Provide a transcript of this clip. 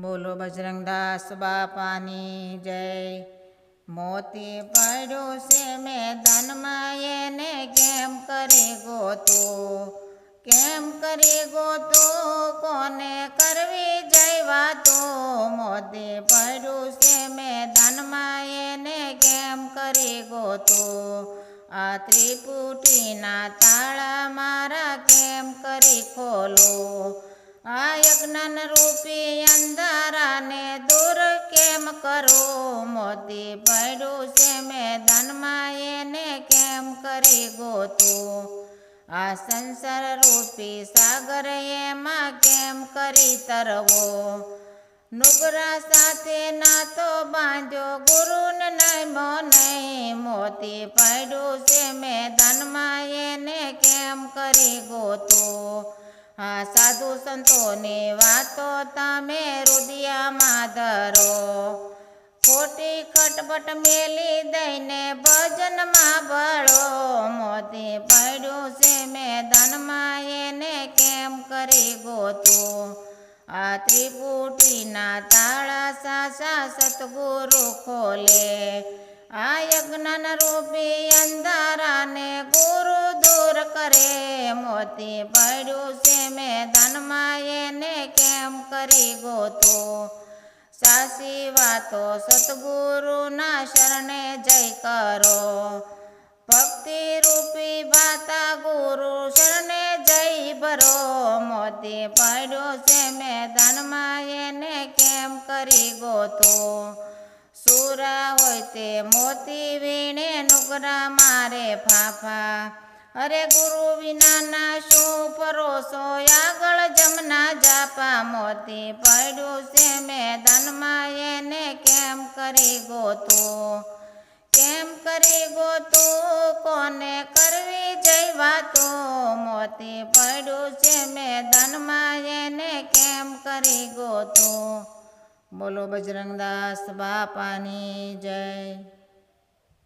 બોલો બજરંગદાસ બાપાની જય. મોતી પડ્યું છે મેદાનમાં એને કેમ કરી ગોતો? કેમ કરી ગોતો? કોને કરવી જય વાતો? મોતી પડ્યું છે મેદાનમાં એને કેમ કરી ગોતો? આ ત્રિપુટીના તાળા મારા કેમ કરી ખોલો? આ રૂપી અંધારાને દૂર કેમ કરો? મોતી પડ્યું છે મેદાનમાં, એને કેમ કરી ગોતું? આ સંસાર રૂપી સાગર એમાં કેમ કરી તરવો? નુગરા સાથે નાતો બાંધ્યો, ગુરુને નમો નહીં. મોતી પડ્યું છે મેદાનમાં, એને કેમ કરી ગોતો? આ સાધુ સંતોની વાતો તમે રુદિયામાં ધરો. ખોટી ખટપટ મેલી દઈને ભજનમાં ભળો મોતી પડ્યું છે મેદાનમાં, એને કેમ કરી ગોતો? આ ત્રિપુટીના તાળા સાસા સતગુરુ ખોલે. આ યજ્ઞન રૂપી અંધારાને ગુરુ મોતી પડ્યું છે મેદાનમાં એને કેમ કરી ગોતો? સાસી વાતો સતગુરુના શરણે જય કરો. ભક્તિ રૂપી ભાતા ગુરુ શરણે જય ભરો. મોતી પડ્યો છે મેદાનમાં એને કેમ કરી ગોતો? સુરા હોય તે મોતી વીણે નુકરા મારે ફાફા. અરે ગુરુ વિનાના શું પરોસો આગળ જમના જાપા મોતી પડ્યું છે મેદાનમાં. એને કેમ કરી ગોતું? કેમ કરી ગોતું? કોને કરવી જય વાતો? મોતી પડ્યું છે મેદાનમાં. એને કેમ કરી ગોતું? બોલો બજરંગદાસ બાપાની જય.